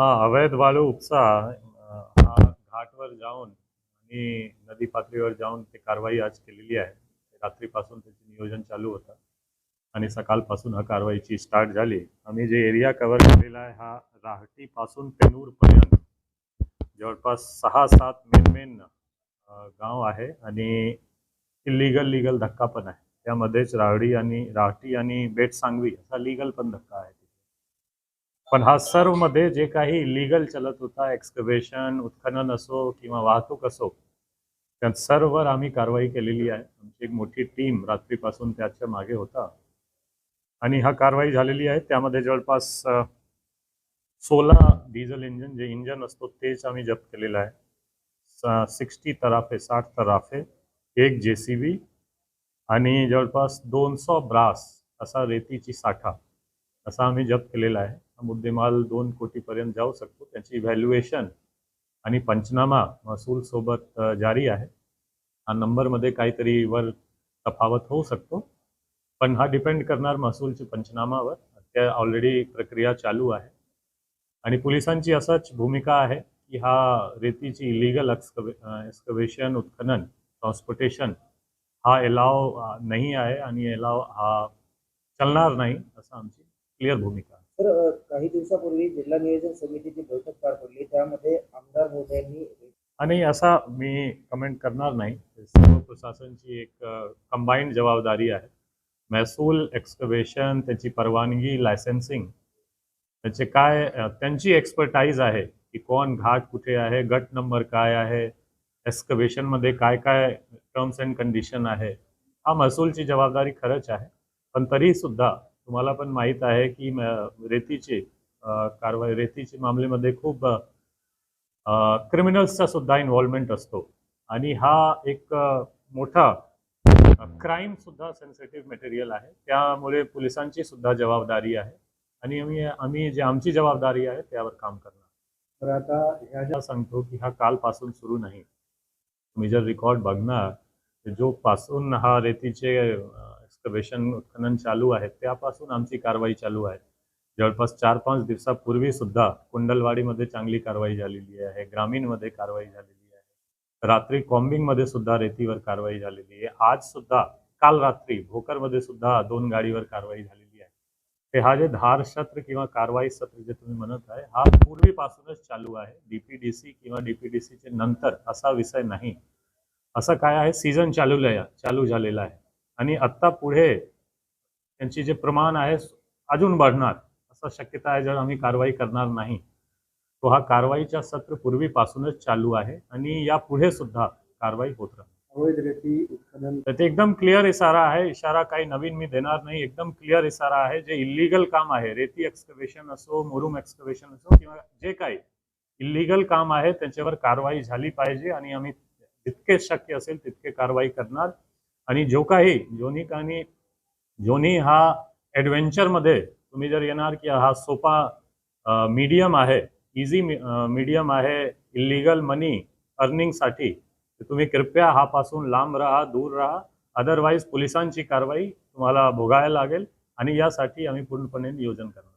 हा अवैध वाळू उपसा हा घाटवर जाऊन आणि नदी पातळीवर जाऊन ते कारवाई आज केलेली आहे. रात्रीपासून त्याचे नियोजन चालू होतं आणि सकाळपासून हा कारवाईची स्टार्ट झाली. आम्ही जे एरिया कव्हर केलेला आहे हा राहटीपासून पेनूरपर्यंत. जवळपास सहा सात मेन मेन गाव आहे आणि इलिगल लिगल धक्का पण आहे. त्यामध्येच राहडी आणि राहटी आणि बेट सांगवी असा लिगल पण धक्का आहे. पण हा सर्वमध्ये जे काही इलिगल चलत होता एक्सकवेशन उत्खनन असो किंवा वाहतूक असो त्या सर्ववर आम्ही कारवाई केलेली आहे. आमची एक मोठी टीम रात्रीपासून त्याच्यामागे होता. आणि हा कारवाई झालेली आहे. त्यामध्ये जवळपास सोळा डिझेल इंजन जे इंजन असतो तेच आम्ही जप्त केलेलं आहे. सिक्स्टी तराफे साठ तराफे एक जे सी बी आणि जवळपास दोनशे ब्रास असा रेतीची साठा असा आम्ही जप्त केलेला आहे. मुद्देमाल दोन कोटीपर्यंत जाऊ शकतो. त्याची व्हॅल्युएशन आणि पंचनामा महसूल सोबत जारी आहे. हा नंबरमध्ये काहीतरी वर तफावत होऊ शकतो. पण हा डिपेंड करणार महसूलच्या पंचनामावर. त्या ऑलरेडी प्रक्रिया चालू आहे. आणि पोलिसांची असंच भूमिका आहे की हा रेतीची इलिगल एक्सकवेशन उत्खनन ट्रान्सपोर्टेशन हा एलाव नाही आहे आणि एलाव हा चालणार नाही असं आमची क्लिअर भूमिका तर काही दिवसापूर्वी जिल्हा नियोजन समितीची बैठक पार पडली. त्यामध्ये आमदार मोदयांनी आणि असा मी कमेंट करणार नाही. सर्व प्रशासनची एक कंबाईंड जबाबदारी आहे. महसूल एक्सकवेशन त्याची परवानगी लायसन्सिंग त्याचे काय त्यांची एक्सपर्टाईज आहे की कोण घाट कुठे आहे गट नंबर काय आहे एक्सकवेशनमध्ये काय काय टर्म्स अँड कंडिशन आहे. हा महसूलची जबाबदारी खरंच आहे. पण तरी सुद्धा तुम्हाला पण माहीत आहे की रेतीचे रेतीची कारवाई रेतीचे मामलेमध्ये खूप क्रिमिनल्सचा सुद्धा इन्व्हॉल्वमेंट असतो. आणि हा एक मोठा क्राईम सुद्धा सेन्सिटिव्ह मटेरियल आहे. त्यामुळे पोलिसांची सुद्धा जबाबदारी आहे. आणि आम्ही आम्ही जे आमची जबाबदारी आहे त्यावर काम करणार. तर आता ह्या ज्या सांगतो की हा कालपासून सुरू नाही. तुम्ही जर रेकॉर्ड बघणार जो पासून हा रेतीचे एक्सकवेशन उत्खनन चालू आहे त्यापासून आमची कारवाई चालू आहे. जवळपास चार पाच दिवसापूर्वी सुद्धा कुंडलवाडीमध्ये चांगली कारवाई झालेली आहे ग्रामीणमध्ये कारवाई झालेली आहे. रात्री कॉम्बिंगमध्ये सुद्धा रेतीवर कारवाई झालेली आहे. आज सुद्धा काल रात्री भोकरमध्ये सुद्धा दोन गाडीवर कारवाई झालेली आहे. ते हा जे धार सत्र किंवा कारवाई सत्र जे तुम्ही म्हणत आहे हा पूर्वीपासूनच चालू आहे. डीपीडीसी किंवा डीपीडीसीचे नंतर असा विषय नाही. असं काय आहे? सीझन चालू आहे चालू झालेला आहे. आणि आत्ता पुढे त्यांची जे प्रमाण आहे अजून वाढणार असं शक्यता आहे जर आम्ही कारवाई करणार नाही. तो हा कारवाईचा सत्र पूर्वीपासूनच चालू आहे आणि या पुढे सुद्धा कारवाई होत राहणार. तर ते एकदम क्लिअर इशारा आहे. इशारा काही नवीन मी देणार नाही. एकदम क्लिअर इशारा आहे. जे इलिगल काम आहे रेती एक्सकवेशन असो मुरुम एक्सकवेशन असो किंवा जे काही इलिगल काम आहे त्यांच्यावर कारवाई झाली पाहिजे आणि आम्ही जितके शक्य असेल तितके कारवाई करणार. आणि जो काही जोनी आणि जोनी हा ॲडव्हेंचरमध्ये तुम्ही जर येणार की हा सोपा मीडियम आहे इझी मीडियम आहे इलिगल मनी अर्निंगसाठी तुम्ही कृपया हा पासून लांब राहा दूर राहा. अदरवाईज पोलिसांची कारवाई तुम्हाला भोगायला लागेल आणि यासाठी आम्ही पूर्णपणे नियोजन करणार.